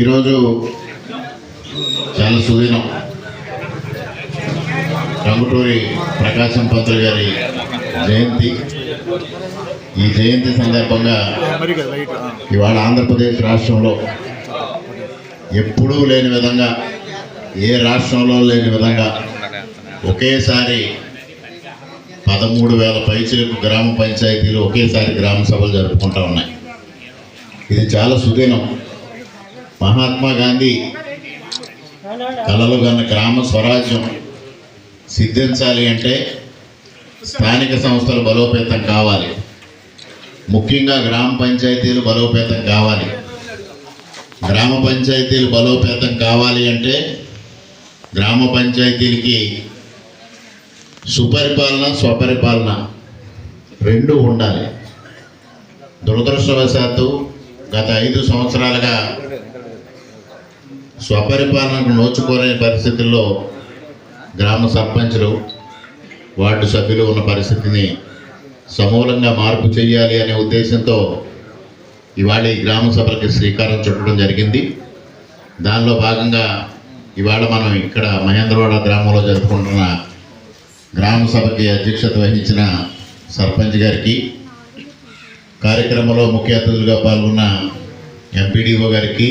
ఈరోజు చాలా సుదీనం. రంగుటూరి ప్రకాశం పంతులు గారి జయంతి. ఈ జయంతి సందర్భంగా ఇవాళ ఆంధ్రప్రదేశ్ రాష్ట్రంలో ఎప్పుడూ లేని విధంగా ఏ రాష్ట్రంలో లేని విధంగా ఒకేసారి పదమూడు వేల పైచలకు గ్రామ పంచాయతీలు ఒకేసారి గ్రామ సభలు జరుపుకుంటా ఉన్నాయి. ఇది చాలా సుదీనం. మహాత్మా గాంధీ కలలు కన్న గ్రామ స్వరాజ్యం సిద్ధించాలి అంటే స్థానిక సంస్థలు బలోపేతం కావాలి. ముఖ్యంగా గ్రామ పంచాయతీలు బలోపేతం కావాలి. గ్రామ పంచాయతీలు బలోపేతం కావాలి అంటే గ్రామ పంచాయతీలకి సుపరిపాలన స్వపరిపాలన రెండు ఉండాలి. దురదృష్టవశాత్తు గత ఐదు సంవత్సరాలుగా స్వపరిపాలనకు నోచుకోలేని పరిస్థితుల్లో గ్రామ సర్పంచులు వార్డు సభ్యులు ఉన్న పరిస్థితిని సమూలంగా మార్పు చేయాలి అనే ఉద్దేశంతో ఇవాళ ఈ గ్రామ సభలకి శ్రీకారం చుట్టడం జరిగింది. దానిలో భాగంగా ఇవాళ మనం ఇక్కడ మహేంద్రవాడ గ్రామంలో జరుపుకుంటున్న గ్రామ సభకి అధ్యక్షత వహించిన సర్పంచ్ గారికి కార్యక్రమంలో ముఖ్య అతిథులుగా పాల్గొన్న ఎంపీడీఓ గారికి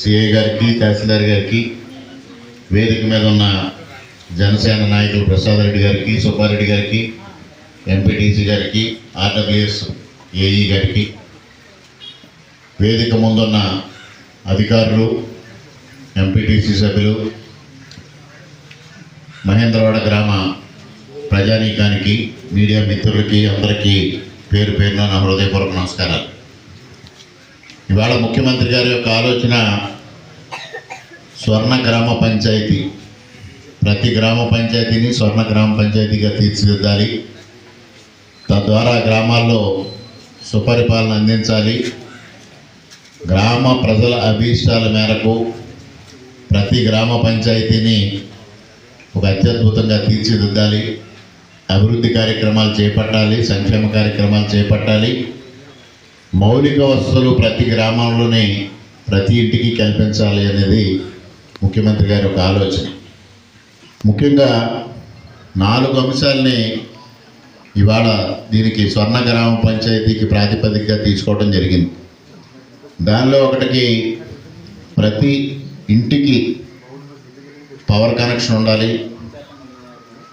సిఐ గారికి తహసీల్దార్ గారికి వేదిక మీద ఉన్న జనసేన నాయకులు ప్రసాద్ రెడ్డి గారికి సుబ్బారెడ్డి గారికి ఎంపీటీసీ గారికి ఆర్డబ్ల్యూఎస్ ఏఈ గారికి వేదిక ముందున్న అధికారులు ఎంపీటీసీ సభ్యులు మహేంద్రవాడ గ్రామ ప్రజానీకానికి మీడియా మిత్రులకి అందరికీ పేరు పేరున హృదయపూర్వక నమస్కారాలు. ఇవాళ ముఖ్యమంత్రి గారి యొక్క ఆలోచన స్వర్ణ గ్రామ పంచాయతీ. ప్రతి గ్రామ పంచాయతీని స్వర్ణ గ్రామ పంచాయతీగా తీర్చిదిద్దాలి. తద్వారా గ్రామాల్లో సుపరిపాలన అందించాలి. గ్రామ ప్రజల అభీష్టాల మేరకు ప్రతి గ్రామ పంచాయతీని ఒక అత్యద్భుతంగా తీర్చిదిద్దాలి. అభివృద్ధి కార్యక్రమాలు చేపట్టాలి సంక్షేమ కార్యక్రమాలు చేపట్టాలి. మౌలిక వసతులు ప్రతి గ్రామంలోనే ప్రతి ఇంటికి కల్పించాలి అనేది ముఖ్యమంత్రి గారి ఒక ఆలోచన. ముఖ్యంగా నాలుగు అంశాలని ఇవాళ దీనికి స్వర్ణ గ్రామ పంచాయతీకి ప్రాతిపదికగా తీసుకోవడం జరిగింది. దానిలో ఒకటికి ప్రతి ఇంటికి పవర్ కనెక్షన్ ఉండాలి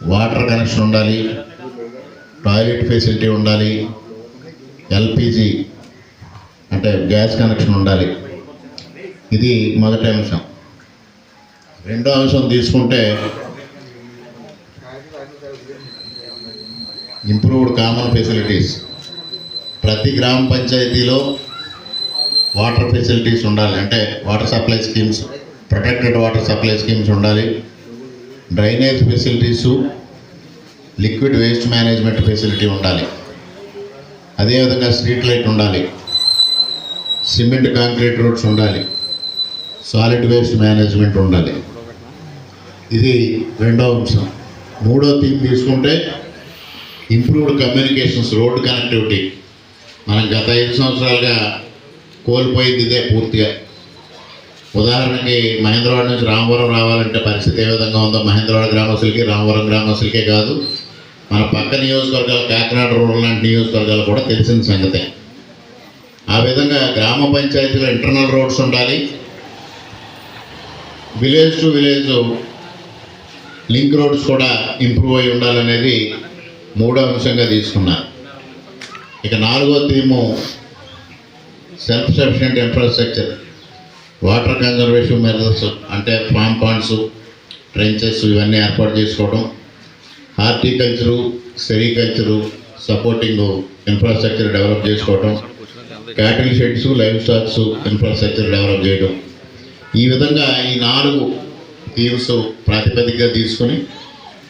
వాటర్ కనెక్షన్ ఉండాలి టాయిలెట్ ఫెసిలిటీ ఉండాలి ఎల్పిజి అంటే గ్యాస్ కనెక్షన్ ఉండాలి. ఇది మొదటి అంశం. రెండో అంశం తీసుకుంటే ఇంప్రూవ్డ్ కామన్ ఫెసిలిటీస్ ప్రతి గ్రామ పంచాయతీలో వాటర్ ఫెసిలిటీస్ ఉండాలి. అంటే water supply schemes protected water supply schemes ఉండాలి. Drainage facilities liquid waste management facility ఉండాలి. అదేవిధంగా స్ట్రీట్ లైట్ ఉండాలి. సిమెంట్ కాంక్రీట్ రోడ్స్ ఉండాలి. సాలిడ్ వేస్ట్ మేనేజ్మెంట్ ఉండాలి. ఇది రెండో అంశం. మూడో థీమ్ తీసుకుంటే ఇంప్రూవ్డ్ కమ్యూనికేషన్స్ రోడ్ కనెక్టివిటీ. మనం గత ఐదు సంవత్సరాలుగా కోల్పోయింది ఇదే పూర్తిగా. ఉదాహరణకి మహేంద్రవాడ నుంచి రామవరం రావాలంటే పరిస్థితి ఏ విధంగా ఉందో మహేంద్రవాడ గ్రామస్తులకి రామవరం గ్రామస్తులకే కాదు. మన పక్క నియోజకవర్గాలు కాకినాడ రూరల్ లాంటి నియోజకవర్గాలు కూడా తెలిసిన సంగతే. ఆ విధంగా గ్రామ పంచాయతీలో ఇంటర్నల్ రోడ్స్ ఉండాలి. Village to village link roads కూడా ఇంప్రూవ్ అయి ఉండాలనేది మూడో అంశంగా తీసుకున్నారు ఇక నాలుగో theme self sufficient infrastructure water conservation methods అంటే ఫామ్ పాండ్స్ ట్రెంచెస్ ఇవన్నీ ఏర్పాటు చేసుకోవడం. Horticulture sericulture supporting infrastructure develop చేసుకోవడం. Cattle sheds livestocks infrastructure develop చేయడం. ఈ విధంగా ఈ నాలుగు థీమ్స్ ప్రాతిపదికగా తీసుకుని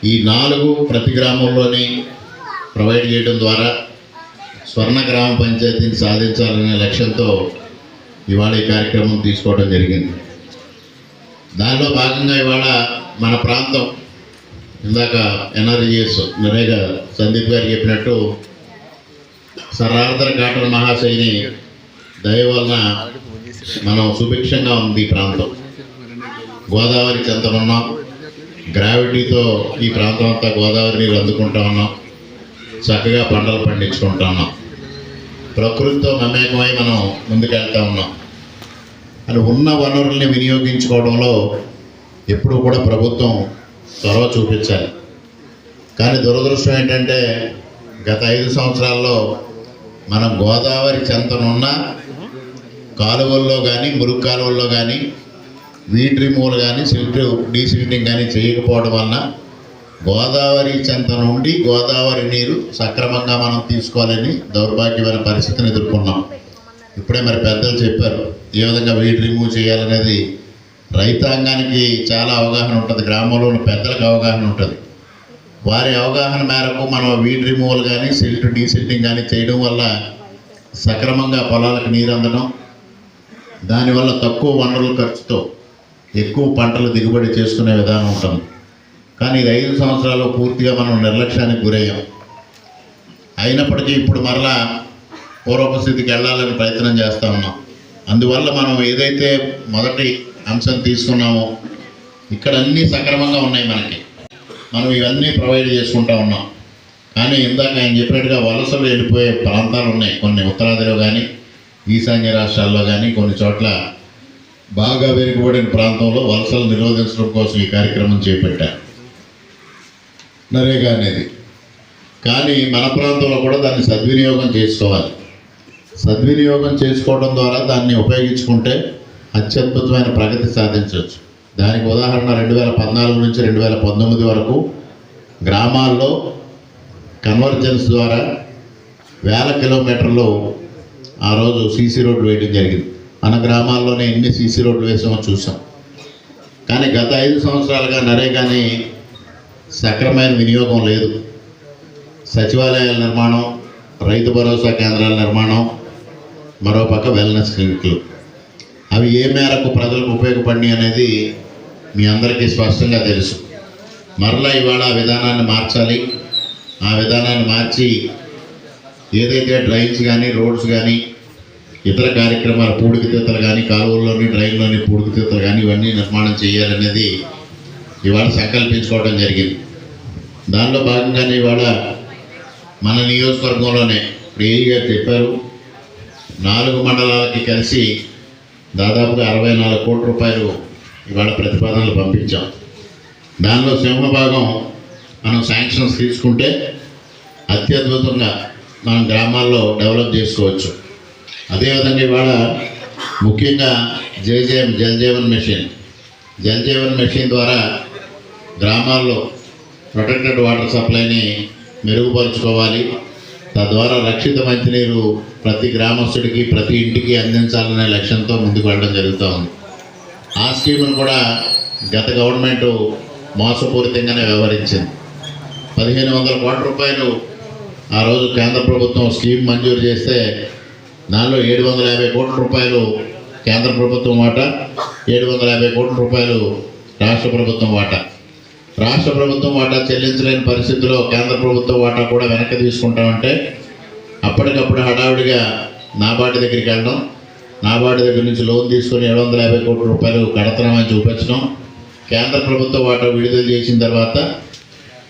ఈ నాలుగు ప్రతి గ్రామంలోని ప్రొవైడ్ చేయడం ద్వారా స్వర్ణ గ్రామ పంచాయతీని సాధించాలనే లక్ష్యంతో ఇవాళ ఈ కార్యక్రమం తీసుకోవడం జరిగింది. దానిలో భాగంగా ఇవాళ మన ప్రాంతం ఇందాక ఎన్ఆర్జిఎస్ నరేగా సందీప్ గారు చెప్పినట్టు సరార్ధర కాటన్ మహాశైని దయ వలన మనం సుభిక్షంగా ఉంది ఈ ప్రాంతం. గోదావరి చెంతనున్నాం గ్రావిటీతో ఈ ప్రాంతం అంతా గోదావరి నీరు అందుకుంటా ఉన్నాం. చక్కగా పంటలు పండించుకుంటా ఉన్నాం. ప్రకృతితో మమేకమై మనం ముందుకెళ్తా ఉన్నాం. అని ఉన్న వనరుల్ని వినియోగించుకోవడంలో ఎప్పుడు కూడా ప్రభుత్వం చొరవ చూపించాలి. కానీ దురదృష్టం ఏంటంటే గత ఐదు సంవత్సరాల్లో మనం గోదావరి చెంతనున్న కాలువల్లో కానీ మురుగు కాలువల్లో కానీ వీట్ రిమూవల్ కానీ సిల్ట్ డీసిల్టింగ్ కానీ చేయకపోవడం వలన గోదావరి చెంత నుండి గోదావరి నీరు సక్రమంగా మనం తీసుకోవాలని దౌర్భాగ్యమైన పరిస్థితిని ఎదుర్కొన్నాం. ఇప్పుడే మరి పెద్దలు చెప్పారు ఏ విధంగా వీట్ రిమూవ్ చేయాలనేది రైతాంగానికి చాలా అవగాహన ఉంటుంది గ్రామంలో పెద్దలకు అవగాహన ఉంటుంది. వారి అవగాహన మేరకు మనం వీడ్ రిమూవల్ కానీ సిల్ట్ డీసిల్టింగ్ కానీ చేయడం వల్ల సక్రమంగా పొలాలకు నీరు అందడం దానివల్ల తక్కువ వనరుల ఖర్చుతో ఎక్కువ పంటలు దిగుబడి చేసుకునే విధానం ఉంటుంది. కానీ ఇది ఐదు సంవత్సరాలు పూర్తిగా మనం నిర్లక్ష్యానికి గురయ్యాం. అయినప్పటికీ ఇప్పుడు మరలా పూర్వపు స్థితికి వెళ్ళాలని ప్రయత్నం చేస్తూ ఉన్నాం. అందువల్ల మనం ఏదైతే మొదటి అంశం తీసుకున్నామో ఇక్కడ అన్నీ సక్రమంగా ఉన్నాయి మనకి. మనం ఇవన్నీ ప్రొవైడ్ చేసుకుంటా ఉన్నాం. కానీ ఇందాక ఆయన చెప్పినట్టుగా వలసలు వెళ్ళిపోయే ప్రాంతాలు ఉన్నాయి. కొన్ని ఉత్తరాదిలో కానీ ఈశాన్య రాష్ట్రాల్లో కానీ కొన్ని చోట్ల బాగా వెనుకబడిన ప్రాంతంలో వలసలు నిరోధించడం కోసం ఈ కార్యక్రమం చేపట్టారు. నరేగా అనేది. కానీ మన ప్రాంతంలో కూడా దాన్ని సద్వినియోగం చేసుకోవాలి. సద్వినియోగం చేసుకోవడం ద్వారా దాన్ని ఉపయోగించుకుంటే అత్యద్భుతమైన ప్రగతి సాధించవచ్చు. దానికి ఉదాహరణ రెండు వేల పద్నాలుగు నుంచి రెండు వేల పంతొమ్మిది వరకు గ్రామాల్లో కన్వర్జెన్స్ ద్వారా వేల కిలోమీటర్లు ఆ రోజు సీసీ రోడ్డు వేయడం జరిగింది. మన గ్రామాల్లోనే ఎన్ని సీసీ రోడ్లు వేసామో చూసాం. కానీ గత ఐదు సంవత్సరాలుగా నరేగాని సక్రమైన వినియోగం లేదు. సచివాలయాల నిర్మాణం రైతు భరోసా కేంద్రాల నిర్మాణం మరోపక్క వెల్నెస్ క్లినిక్లు అవి ఏ మేరకు ప్రజలకు ఉపయోగపడినాయి అనేది మీ అందరికీ స్పష్టంగా తెలుసు. మరలా ఇవాళ ఆ విధానాన్ని మార్చాలి. ఆ విధానాన్ని మార్చి ఏదైతే డ్రైన్స్ కానీ రోడ్స్ కానీ ఇతర కార్యక్రమాలు పూడికతీతలు కానీ కాలువల్లోని డ్రైన్లోని పూడికతీతలు కానీ ఇవన్నీ నిర్మాణం చేయాలనేది ఇవాళ సంకల్పించుకోవడం జరిగింది. దానిలో భాగంగానే ఇవాళ మన నియోజకవర్గంలోనే ఏఈ గారు చెప్పారు. నాలుగు మండలాలకి కలిసి దాదాపుగా అరవై నాలుగు కోట్ల రూపాయలు ఇవాళ ప్రతిపాదనలు పంపించాం. దానిలో సింహభాగం మనం శాంక్షన్స్ తీసుకుంటే అత్యద్భుతంగా మనం గ్రామాల్లో డెవలప్ చేసుకోవచ్చు. అదేవిధంగా ఇవాళ ముఖ్యంగా జయజయం జల్ జీవన్ మిషన్. జల్ జీవన్ మిషన్ ద్వారా గ్రామాల్లో ప్రొటెక్టెడ్ వాటర్ సప్లైని మెరుగుపరుచుకోవాలి. తద్వారా రక్షిత మంచినీరు ప్రతి గ్రామస్తుడికి ప్రతి ఇంటికి అందించాలనే లక్ష్యంతో ముందుకు వెళ్ళడం జరుగుతూ ఉంది ఆ స్కీమును కూడా గత గవర్నమెంట్ మోసపూరితంగానే వ్యవహరించింది. పదిహేను వందల కోట్ల రూపాయలు ఆ రోజు కేంద్ర ప్రభుత్వం స్కీమ్ మంజూరు చేస్తే దానిలో ఏడు వందల యాభై కోట్ల రూపాయలు కేంద్ర ప్రభుత్వం వాటా ఏడు వందల యాభై కోట్ల రూపాయలు రాష్ట్ర ప్రభుత్వం వాటా. రాష్ట్ర ప్రభుత్వం వాటా చెల్లించలేని పరిస్థితిలో కేంద్ర ప్రభుత్వం వాటా కూడా వెనక్కి తీసుకుంటామంటే అప్పటికప్పుడు హడావుడిగా నాబాటి దగ్గరికి వెళ్ళడం నాబార్డు దగ్గర నుంచి లోన్ తీసుకొని ఏడు వందల యాభై కోట్ల రూపాయలు కడతనామని చూపించడం. కేంద్ర ప్రభుత్వం వాటా విడుదల చేసిన తర్వాత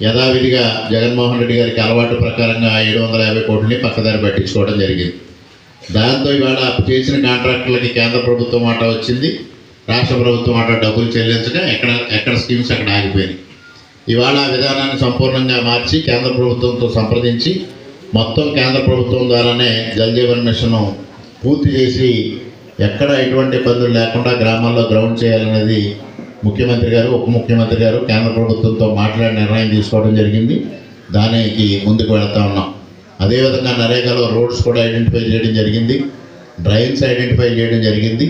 యథావిధిగా జగన్మోహన్ రెడ్డి గారికి అలవాటు ప్రకారంగా ఆ ఏడు వందల యాభై కోట్లని పక్కదారి పట్టించుకోవడం జరిగింది. దాంతో ఇవాళ చేసిన కాంట్రాక్టులకి కేంద్ర ప్రభుత్వం వాటా వచ్చింది. రాష్ట్ర ప్రభుత్వం వాటా డబ్బులు చెల్లించక ఎక్కడ ఎక్కడ స్కీమ్స్ అక్కడ ఆగిపోయినాయి. ఇవాళ విధానాన్ని సంపూర్ణంగా మార్చి కేంద్ర ప్రభుత్వంతో సంప్రదించి మొత్తం కేంద్ర ప్రభుత్వం ద్వారానే జల్ జీవన్ మిషన్ పూర్తి చేసి ఎక్కడ ఎటువంటి ఇబ్బందులు లేకుండా గ్రామాల్లో గ్రౌండ్ చేయాలనేది ముఖ్యమంత్రి గారు ఉప ముఖ్యమంత్రి గారు కేంద్ర ప్రభుత్వంతో మాట్లాడి నిర్ణయం తీసుకోవడం జరిగింది. దానికి ముందుకు వెళ్తా ఉన్నాం. అదేవిధంగా నరేగాలో రోడ్స్ కూడా ఐడెంటిఫై చేయడం జరిగింది. డ్రైన్స్ ఐడెంటిఫై చేయడం జరిగింది.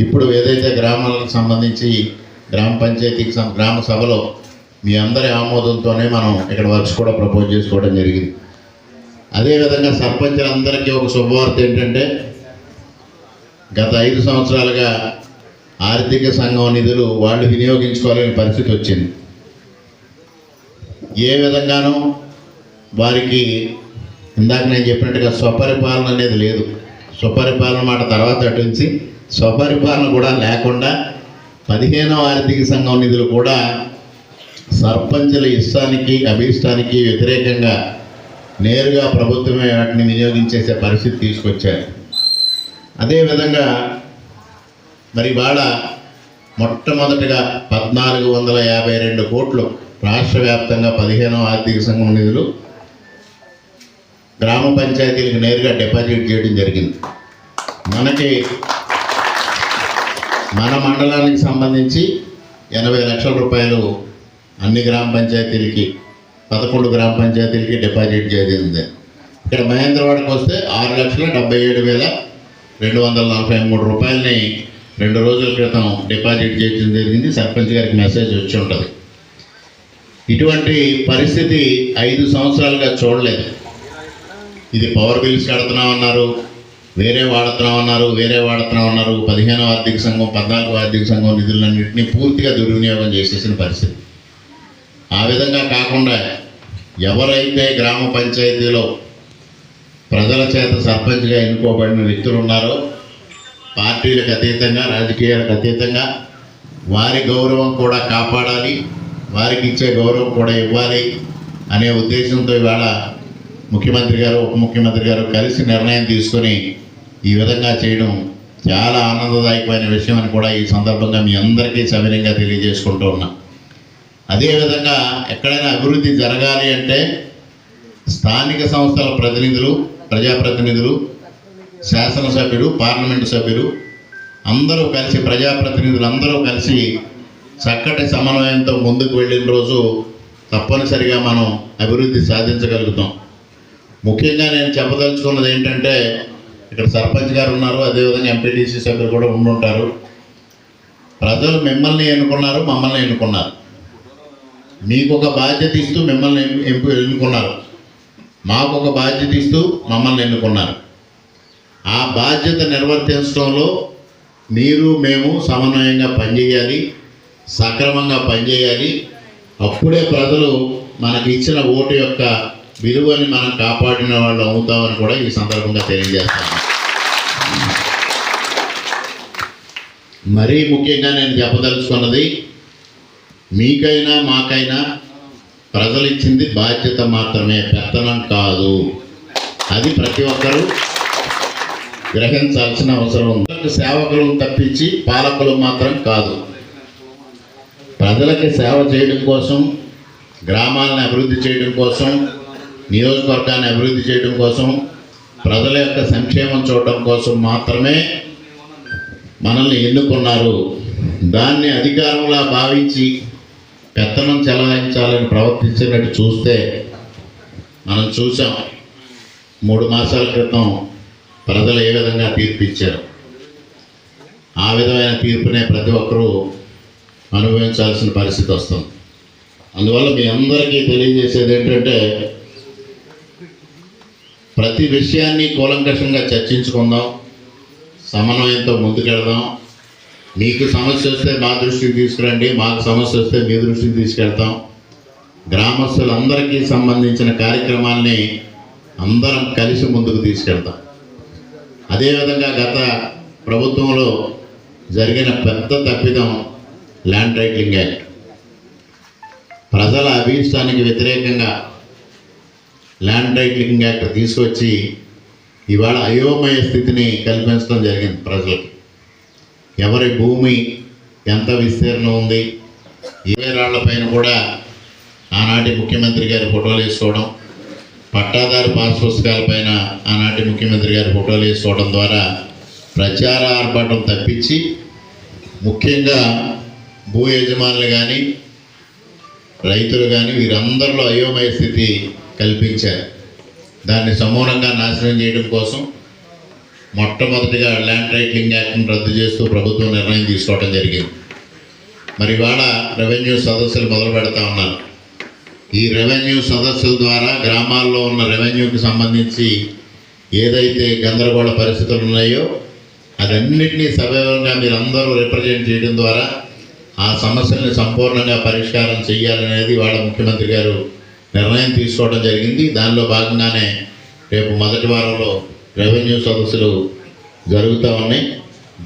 ఇప్పుడు ఏదైతే గ్రామాలకు సంబంధించి గ్రామ పంచాయతీకి గ్రామ సభలో మీ అందరి ఆమోదంతోనే మనం ఇక్కడ వర్క్స్ కూడా ప్రపోజ్ చేసుకోవడం జరిగింది. అదేవిధంగా సర్పంచులందరికీ ఒక శుభవార్త ఏంటంటే గత ఐదు సంవత్సరాలుగా ఆర్థిక సంఘం నిధులు వాళ్ళు వినియోగించుకోలేని పరిస్థితి వచ్చింది. ఏ విధంగానూ వారికి ఇందాక నేను చెప్పినట్టుగా స్వపరిపాలన అనేది లేదు. స్వపరిపాలన మాట తర్వాత అటుంచి స్వపరిపాలన కూడా లేకుండా పదిహేనవ ఆర్థిక సంఘం నిధులు కూడా సర్పంచుల ఇష్టానికి అభీష్టానికి వ్యతిరేకంగా నేరుగా ప్రభుత్వమే వాటిని వినియోగించేసే పరిస్థితి తీసుకొచ్చారు. అదేవిధంగా మరి వాళ్ళ మొట్టమొదటిగా పద్నాలుగు వందల యాభై రెండు కోట్లు రాష్ట్ర వ్యాప్తంగా పదిహేనో ఆర్థిక సంఘం నిధులు గ్రామ పంచాయతీలకు నేరుగా డిపాజిట్ చేయడం జరిగింది. మనకి మన మండలానికి సంబంధించి ఎనభై లక్షల రూపాయలు అన్ని గ్రామ పంచాయతీలకి పదకొండు గ్రామ పంచాయతీలకి డిపాజిట్ చేయడం ఇక్కడ మహేంద్రవాడకి వస్తే ఆరు లక్షల డెబ్బై ఏడు వేల రెండు వందల నలభై మూడు రూపాయలని రెండు రోజుల క్రితం డిపాజిట్ చేయడం జరిగింది. సర్పంచ్ గారికి మెసేజ్ వచ్చి ఉంటుంది. ఇటువంటి పరిస్థితి ఐదు సంవత్సరాలుగా చూడలేదు. ఇది పవర్ బిల్స్ కడుతున్నాం అన్నారు వేరే వాడుతున్నామన్నారు వేరే వాడుతున్నామన్నారు. పదిహేను ఆర్థిక సంఘం పద్నాలుగో ఆర్థిక సంఘం నిధులన్నింటినీ పూర్తిగా దుర్వినియోగం చేసేసిన పరిస్థితి. ఆ విధంగా కాకుండా ఎవరైతే గ్రామ పంచాయతీలో ప్రజల చేత సర్పంచ్గా ఎన్నుకోబడిన వ్యక్తులు ఉన్నారో పార్టీలకు అతీతంగా రాజకీయాలకు అతీతంగా వారి గౌరవం కూడా కాపాడాలి వారికి ఇచ్చే గౌరవం కూడా ఇవ్వాలి అనే ఉద్దేశంతో ఇవాళ ముఖ్యమంత్రి గారు ఉప ముఖ్యమంత్రి గారు కలిసి నిర్ణయం తీసుకొని ఈ విధంగా చేయడం చాలా ఆనందదాయకమైన విషయం అని కూడా ఈ సందర్భంగా మీ అందరికీ సవినయంగా తెలియజేసుకుంటూ ఉన్నా. అదేవిధంగా ఎక్కడైనా అభివృద్ధి జరగాలి అంటే స్థానిక సంస్థల ప్రతినిధులు ప్రజాప్రతినిధులు శాసనసభ్యులు పార్లమెంటు సభ్యులు అందరూ కలిసి ప్రజాప్రతినిధులు అందరూ కలిసి చక్కటి సమన్వయంతో ముందుకు వెళ్ళిన రోజు తప్పనిసరిగా మనం అభివృద్ధి సాధించగలుగుతాం. ముఖ్యంగా నేను చెప్పదలుచుకున్నది ఏంటంటే ఇక్కడ సర్పంచ్ గారు ఉన్నారు అదేవిధంగా ఎంపీటీసీ సభ్యులు కూడా ఉండుంటారు. ప్రజలు మిమ్మల్ని ఎన్నుకున్నారు మమ్మల్ని ఎన్నుకున్నారు. మీకు ఒక బాధ్యత ఇస్తూ మిమ్మల్ని ఎన్ను- ఎన్నుకున్నారు. మాకు ఒక బాధ్యత ఇస్తూ మమ్మల్ని ఎన్నుకున్నారు. ఆ బాధ్యత నిర్వర్తించడంలో మీరు మేము సమన్వయంగా పనిచేయాలి సక్రమంగా పనిచేయాలి. అప్పుడే ప్రజలు మనకి ఇచ్చిన ఓటు యొక్క విలువని మనం కాపాడిన వాళ్ళు అవుతామని కూడా ఈ సందర్భంగా తెలియజేస్తాను. మరీ ముఖ్యంగా నేను చెప్పదలుచుకున్నది మీకైనా మాకైనా ప్రజలు ఇచ్చింది బాధ్యత మాత్రమే పెత్తనం కాదు. అది ప్రతి ఒక్కరూ గ్రహించాల్సిన అవసరం ఉంది. సేవకులను తప్పించి పాలకులు మాత్రం కాదు. ప్రజలకి సేవ చేయడం కోసం గ్రామాలను అభివృద్ధి చేయడం కోసం నియోజకవర్గాన్ని అభివృద్ధి చేయడం కోసం ప్రజల యొక్క సంక్షేమం చూడటం కోసం మాత్రమే మనల్ని ఎన్నుకున్నారు. దాన్ని అధికారంలా భావించి పెత్తనం చెలాయించాలని ప్రవర్తించినట్టు చూస్తే మనం చూసాం మూడు మాసాల క్రితం ప్రజలు ఏ విధంగా తీర్పు ఇచ్చారు ఆ విధమైన తీర్పునే ప్రతి ఒక్కరూ అనుభవించాల్సిన పరిస్థితి వస్తుంది. అందువల్ల మీ అందరికీ తెలియజేసేది ఏంటంటే ప్రతి విషయాన్ని కూలంకషంగా చర్చించుకుందాం సమన్వయంతో ముందుకెళ్దాం మీకు సమస్య వస్తే మా దృష్టికి తీసుకురండి మాకు సమస్య వస్తే మీ దృష్టికి తీసుకెళ్తాం. గ్రామస్తులందరికీ సంబంధించిన కార్యక్రమాల్ని అందరం కలిసి ముందుకు తీసుకెళ్తాం. అదేవిధంగా గత ప్రభుత్వంలో జరిగిన పెద్ద తప్పిదం ల్యాండ్ టైటిలింగ్ యాక్ట్. ప్రజల అభీష్టానికి వ్యతిరేకంగా ల్యాండ్ టైటిలింగ్ యాక్ట్ తీసుకొచ్చి ఇవాళ అయోమయ స్థితిని కల్పించడం జరిగింది ప్రజలకు. ఎవరి భూమి ఎంత విస్తీర్ణం ఉంది ఏ రాళ్ళపైన కూడా ఆనాటి ముఖ్యమంత్రి గారి ఫోటోలు వేసుకోవడం పట్టాదారు పాస్ పుస్తకాలపైన ఆనాటి ముఖ్యమంత్రి గారి ఫోటోలు వేసుకోవడం ద్వారా ప్రచార ఆర్భాటం తప్పించి ముఖ్యంగా భూ యజమానులు కానీ రైతులు కానీ వీరందరిలో అయోమయ స్థితి కల్పించారు. దాన్ని సమూలంగా నాశనం చేయడం కోసం మొట్టమొదటిగా ల్యాండ్ టైటిలింగ్ యాక్ట్ను రద్దు చేస్తూ ప్రభుత్వం నిర్ణయం తీసుకోవడం జరిగింది. మరి ఇవాళ రెవెన్యూ సదస్సులు మొదలు పెడతా ఉన్నారు. ఈ రెవెన్యూ సదస్సుల ద్వారా గ్రామాల్లో ఉన్న రెవెన్యూకి సంబంధించి ఏదైతే గందరగోళ పరిస్థితులు ఉన్నాయో అదన్నింటినీ సవివరంగా మీరందరూ రిప్రజెంట్ చేయడం ద్వారా ఆ సమస్యల్ని సంపూర్ణంగా పరిష్కారం చేయాలనేది వాళ్ళ ముఖ్యమంత్రి గారు నిర్ణయం తీసుకోవడం జరిగింది. దానిలో భాగంగానే రేపు మొదటి వారంలో రెవెన్యూ సదస్సులు జరుగుతూ ఉన్నాయి.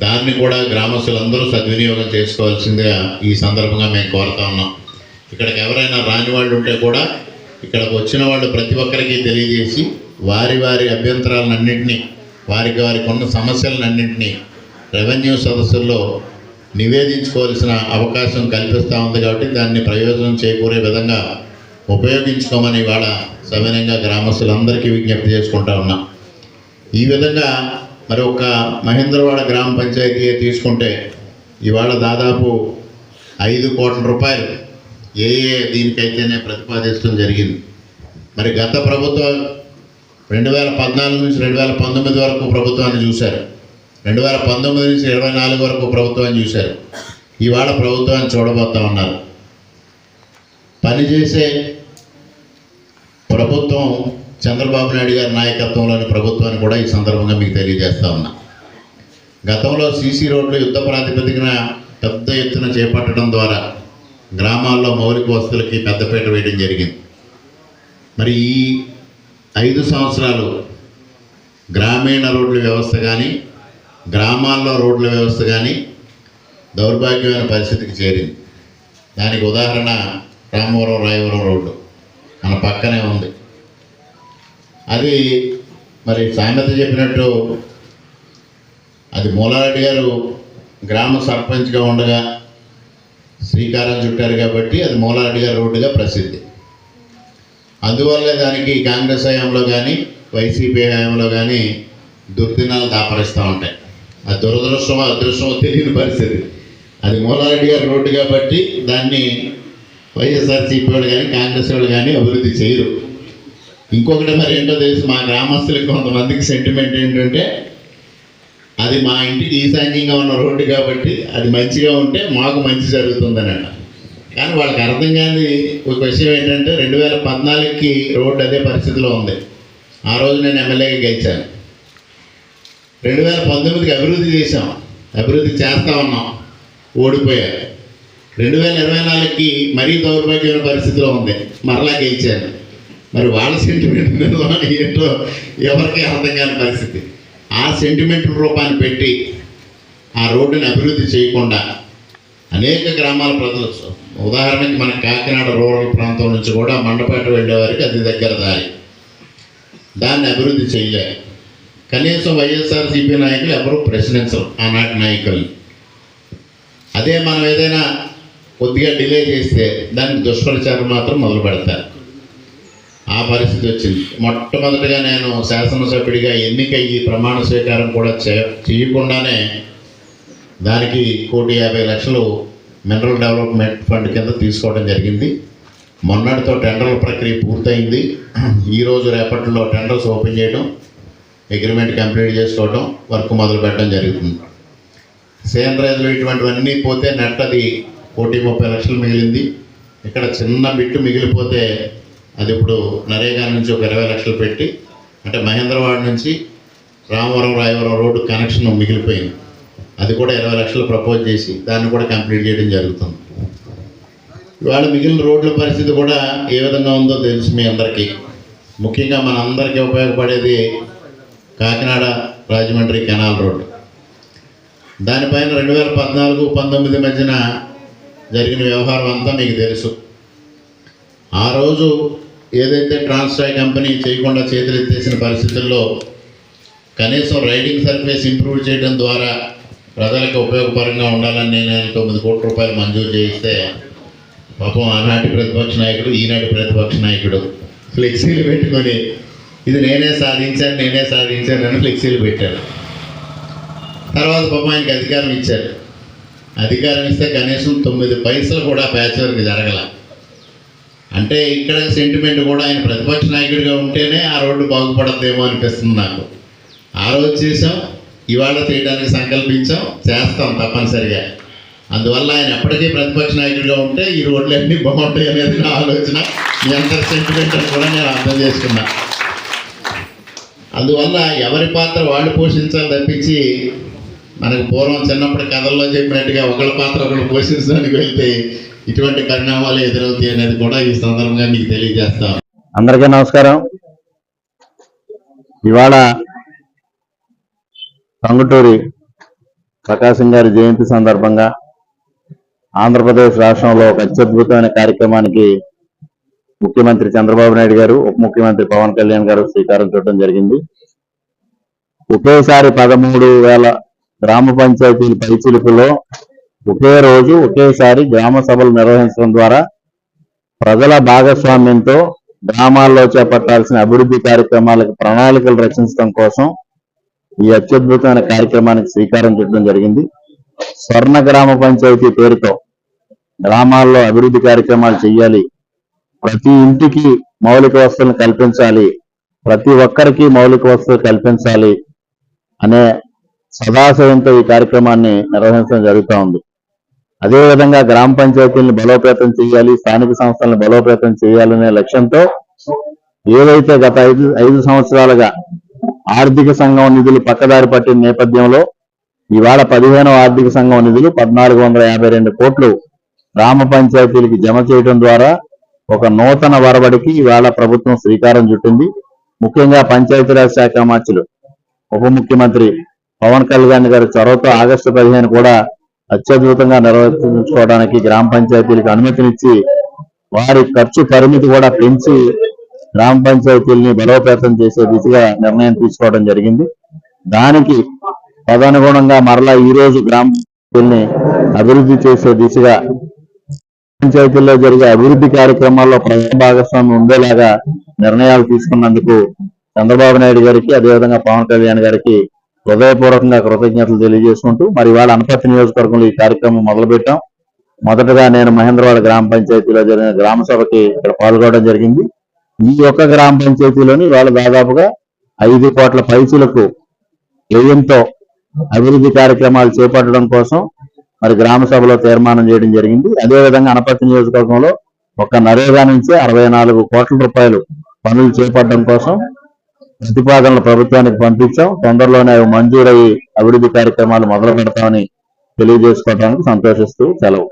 దాన్ని కూడా గ్రామస్తులందరూ సద్వినియోగం చేసుకోవాల్సిందిగా ఈ సందర్భంగా మేము కోరుతా ఉన్నాం. ఇక్కడికి ఎవరైనా రాని వాళ్ళు ఉంటే కూడా ఇక్కడికి వచ్చిన వాళ్ళు ప్రతి ఒక్కరికి తెలియజేసి వారి వారి అభ్యంతరాలన్నింటినీ వారికి వారికి ఉన్న సమస్యలన్నింటినీ రెవెన్యూ సదస్సుల్లో నివేదించుకోవాల్సిన అవకాశం కల్పిస్తూ ఉంది కాబట్టి దాన్ని ప్రయోజనం చేకూరే విధంగా ఉపయోగించుకోమని ఇవాళ సవినయంగా గ్రామస్తులందరికీ విజ్ఞప్తి చేసుకుంటా ఉన్నాం. ఈ విధంగా మరి ఒక మహేంద్రవాడ గ్రామ పంచాయతీ తీసుకుంటే ఇవాళ దాదాపు ఐదు కోట్ల రూపాయలు ఏ ఏ దీనికైతేనే ప్రతిపాదించడం జరిగింది. మరి గత ప్రభుత్వం రెండు వేల పద్నాలుగు నుంచి రెండు వేల పంతొమ్మిది వరకు ప్రభుత్వాన్ని చూశారు. రెండు వేల పంతొమ్మిది నుంచి ఇరవై నాలుగు వరకు ప్రభుత్వాన్ని చూశారు. ఇవాళ ప్రభుత్వాన్ని చూడబోతా ఉన్నారు. పనిచేసే ప్రభుత్వం చంద్రబాబు నాయుడు గారి నాయకత్వంలోని ప్రభుత్వాన్ని కూడా ఈ సందర్భంగా మీకు తెలియజేస్తా ఉన్నా. గతంలో సీసీ రోడ్లు యుద్ధ ప్రాతిపదికన పెద్ద ఎత్తున చేపట్టడం ద్వారా గ్రామాల్లో మౌలిక వసతులకి పెద్దపీట వేయడం జరిగింది. మరి ఈ ఐదు సంవత్సరాలు గ్రామీణ రోడ్ల వ్యవస్థ కానీ గ్రామాల్లో రోడ్ల వ్యవస్థ కానీ దౌర్భాగ్యమైన పరిస్థితికి చేరింది. దానికి ఉదాహరణ రామవరం రాయవరం రోడ్డు మన పక్కనే ఉంది. అది మరి సామెత చెప్పినట్టు అది మూలారెడ్డి గారు గ్రామ సర్పంచ్గా ఉండగా శ్రీకారం చుట్టారు కాబట్టి అది మూలారెడ్డి గారి రోడ్డుగా ప్రసిద్ధి. అందువల్లే దానికి కాంగ్రెస్ హయాంలో కానీ వైసీపీ హయాంలో కానీ దుర్దినాలు దాపరిస్తూ ఉంటాయి. అది దురదృష్టమో అదృష్టమో తెలియని పరిస్థితి. అది మూలారెడ్డి గారి రోడ్డు కాబట్టి దాన్ని వైఎస్ఆర్సీపీ వాళ్ళు కానీ కాంగ్రెస్ వాళ్ళు కానీ అభివృద్ధి చేయరు. ఇంకొకటి మరి ఏంటో తెలుసు మా గ్రామస్తులకు కొంతమందికి సెంటిమెంట్ ఏంటంటే అది మా ఇంటికి ఈశాన్యంగా ఉన్న రోడ్డు కాబట్టి అది మంచిగా ఉంటే మాకు మంచి జరుగుతుందని కానీ వాళ్ళకి అర్థం కాని ఒక విషయం ఏంటంటే రెండు వేల పద్నాలుగుకి రోడ్డు అదే పరిస్థితిలో ఉంది. ఆ రోజు నేను ఎమ్మెల్యేగా గెలిచాను. రెండు వేల పంతొమ్మిదికి అభివృద్ధి చేశాం. అభివృద్ధి చేస్తా ఉన్నాం. ఓడిపోయారు. రెండు వేల ఇరవై నాలుగుకి మరీ దౌర్భాగ్యమైన పరిస్థితిలో ఉంది. మరలా గెలిచాను. మరి వాళ్ళ సెంటిమెంట్ మీద ఏంటో ఎవరికి అర్థం కాని పరిస్థితి. ఆ సెంటిమెంట్ రూపాన్ని పెట్టి ఆ రోడ్డుని అభివృద్ధి చేయకుండా అనేక గ్రామాల ప్రజలు ఉదాహరణకి మన కాకినాడ రూరల్ ప్రాంతం నుంచి కూడా మండపేట వెళ్ళేవారికి అది దగ్గర దారి. దాన్ని అభివృద్ధి చేయలే. కనీసం వైఎస్ఆర్సీపీ నాయకులు ఎవరూ ప్రశ్నించరు ఆనాటి నాయకుల్ని. అదే మనం ఏదైనా కొద్దిగా డిలే చేస్తే దానికి దుష్ప్రచారం మాత్రం మొదలు పెడతారు ఆ పరిస్థితి వచ్చింది. మొట్టమొదటిగా నేను శాసనసభ్యుడిగా ఎన్నికయ్యి ప్రమాణ స్వీకారం కూడా చే చేయకుండానే దానికి కోటి యాభై లక్షలు మినరల్ డెవలప్మెంట్ ఫండ్ కింద తీసుకోవడం జరిగింది. మొన్నటితో టెండర్ల ప్రక్రియ పూర్తయింది. ఈరోజు రేపటిలో టెండర్స్ ఓపెన్ చేయడం అగ్రిమెంట్ కంప్లీట్ చేసుకోవడం వర్క్ మొదలు పెట్టడం జరుగుతుంది. సేంద్రైజ్లు ఇటువంటివన్నీ పోతే నెట్ అది కోటి ముప్పై లక్షలు మిగిలింది. ఇక్కడ చిన్న బిట్టు మిగిలిపోతే అది ఇప్పుడు నరేగా నుంచి ఒక ఇరవై లక్షలు పెట్టి అంటే మహేంద్రవాడ నుంచి రామవరం రాయవరం రోడ్డు కనెక్షన్ మిగిలిపోయింది. అది కూడా ఇరవై లక్షలు ప్రపోజ్ చేసి దాన్ని కూడా కంప్లీట్ చేయడం జరుగుతుంది. ఇవాళ మిగిలిన రోడ్ల పరిస్థితి కూడా ఏ విధంగా ఉందో తెలుసు మీ అందరికీ. ముఖ్యంగా మన అందరికీ ఉపయోగపడేది కాకినాడ రాజమండ్రి కెనాల్ రోడ్డు. దానిపైన రెండు వేల పద్నాలుగు పంతొమ్మిది మధ్యన జరిగిన వ్యవహారం అంతా మీకు తెలుసు. ఆ రోజు ఏదైతే ట్రాన్స్ట్రాయ్ కంపెనీ చేయకుండా చేతులెత్తేసిన పరిస్థితుల్లో కనీసం రైడింగ్ సర్ఫేస్ ఇంప్రూవ్ చేయడం ద్వారా ప్రజలకు ఉపయోగపరంగా ఉండాలని నేను తొమ్మిది కోట్ల రూపాయలు మంజూరు చేయిస్తే పాపం ఆనాటి ప్రతిపక్ష నాయకుడు ఈనాటి ప్రతిపక్ష నాయకుడు ఫ్లెక్సీలు పెట్టుకొని ఇది నేనే సాధించాను నేనే సాధించాను అని ఫ్లెక్సీలు పెట్టాను తర్వాత పాపం ఆయనకి అధికారం ఇచ్చారు. అధికారం ఇస్తే కనీసం తొమ్మిది పైసలు కూడా ప్యాచ్ వర్క్ జరగల. అంటే ఇక్కడ సెంటిమెంట్ కూడా ఆయన ప్రతిపక్ష నాయకుడిగా ఉంటేనే ఆ రోడ్డు బాగుపడద్దేమో అనిపిస్తుంది నాకు. ఆ రోజు చేసాం ఇవాళ చేయడానికి సంకల్పించాం చేస్తాం తప్పనిసరిగా. అందువల్ల ఆయన ఎప్పటికీ ప్రతిపక్ష నాయకుడిగా ఉంటే ఈ రోడ్లు అన్నీ బాగుంటాయి అనేది నా ఆలోచన. మీ అందరి సెంటిమెంట్ అని కూడా నేను అర్థం చేసుకున్నా. అందువల్ల ఎవరి పాత్ర వాళ్ళు పోషించాలి తప్పించి మనకు పూర్వం చిన్నప్పుడు కథల్లో చెప్పినట్టుగా ఒకళ్ళ పాత్ర ఒకళ్ళు పోషించడానికి వెళ్తే ఇటువంటి పరిణామాలు ఎదురవుతాయి అనేది కూడా ఈ సందర్భంగా మీకు తెలియజేస్తాం అందరికీ నమస్కారం. ఇవాళ టంగుటూరి ప్రకాశం గారి జయంతి సందర్భంగా ఆంధ్రప్రదేశ్ రాష్ట్రంలో ఒక అత్యద్భుతమైన కార్యక్రమానికి ముఖ్యమంత్రి చంద్రబాబు నాయుడు గారు ఉప ముఖ్యమంత్రి పవన్ కళ్యాణ్ గారు శ్రీకారం చుట్టడం జరిగింది. ఒకేసారి పదమూడు వేల గ్రామ పంచాయతీల పైచిలుపులో ఒకే రోజు ఒకేసారి గ్రామ సభలు నిర్వహించడం ద్వారా ప్రజల భాగస్వామ్యంతో గ్రామాల్లో చేపట్టాల్సిన అభివృద్ధి కార్యక్రమాలకు ప్రణాళికలు రచించడం కోసం ఈ అత్యద్భుతమైన కార్యక్రమానికి శ్రీకారం చుట్టడం జరిగింది. స్వర్ణ గ్రామ పంచాయతీ పేరుతో గ్రామాల్లో అభివృద్ధి కార్యక్రమాలు చేయాలి ప్రతి ఇంటికి మౌలిక వసతులను కల్పించాలి. ప్రతి ఒక్కరికి మౌలిక వసతులు కల్పించాలి అనే సదాశయంతో ఈ కార్యక్రమాన్ని నిర్వహించడం జరుగుతూ ఉంది. అదేవిధంగా గ్రామ పంచాయతీలను బలోపేతం చేయాలి స్థానిక సంస్థలను బలోపేతం చేయాలనే లక్ష్యంతో ఏదైతే గత ఐదు ఐదు సంవత్సరాలుగా ఆర్థిక సంఘం నిధులు పక్కదారి పట్టిన నేపథ్యంలో ఇవాళ పదిహేనవ ఆర్థిక సంఘం నిధులు పద్నాలుగు వందల యాభై రెండు కోట్లు గ్రామ పంచాయతీలకు జమ చేయడం ద్వారా ఒక నూతన వరబడికి ఇవాళ ప్రభుత్వం శ్రీకారం చుట్టింది. ముఖ్యంగా పంచాయతీరాజ్ శాఖ మార్చులు ఉప ముఖ్యమంత్రి పవన్ కళ్యాణ్ గారి చొరవతో ఆగస్టు పదిహేను కూడా అత్యద్భుతంగా నిర్వహించుకోవడానికి గ్రామ పంచాయతీలకు అనుమతినిచ్చి వారి ఖర్చు పరిమితి కూడా పెంచి గ్రామ పంచాయతీల్ని బలోపేతం చేసే దిశగా నిర్ణయం తీసుకోవడం జరిగింది. దానికి తదనుగుణంగా మరలా ఈ రోజు గ్రామ పంచాయతీల్ని అభివృద్ధి చేసే దిశగా పంచాయతీల్లో జరిగే అభివృద్ధి కార్యక్రమాల్లో ప్రజల భాగస్వామ్యం ఉండేలాగా నిర్ణయాలు తీసుకున్నందుకు చంద్రబాబు నాయుడు గారికి అదేవిధంగా పవన్ కళ్యాణ్ గారికి హృదయపూర్వకంగా కృతజ్ఞతలు తెలియజేసుకుంటూ మరి ఇవాళ అనపర్తి నియోజకవర్గంలో ఈ కార్యక్రమం మొదలుపెట్టాం. మొదటగా నేను మహేంద్రవాడ గ్రామ పంచాయతీలో జరిగిన గ్రామ సభకి ఇక్కడ పాల్గొనడం జరిగింది. ఈ యొక్క గ్రామ పంచాయతీలోని ఇవాళ దాదాపుగా ఐదు కోట్ల పైసలకు వ్యయంతో అభివృద్ధి కార్యక్రమాలు చేపట్టడం కోసం మరి గ్రామ సభలో తీర్మానం చేయడం జరిగింది. అదేవిధంగా అనపర్తి నియోజకవర్గంలో ఒక నరేగా నుంచి అరవై నాలుగు కోట్ల రూపాయలు పనులు చేపట్టడం కోసం ప్రతిపాదనలు ప్రభుత్వానికి పంపించాం. తొందరలోనే అవి మంజూరయ్యి అభివృద్ధి కార్యక్రమాలు మొదలు పెడతామని తెలియజేసుకోవడానికి సంతోషిస్తూ సెలవు.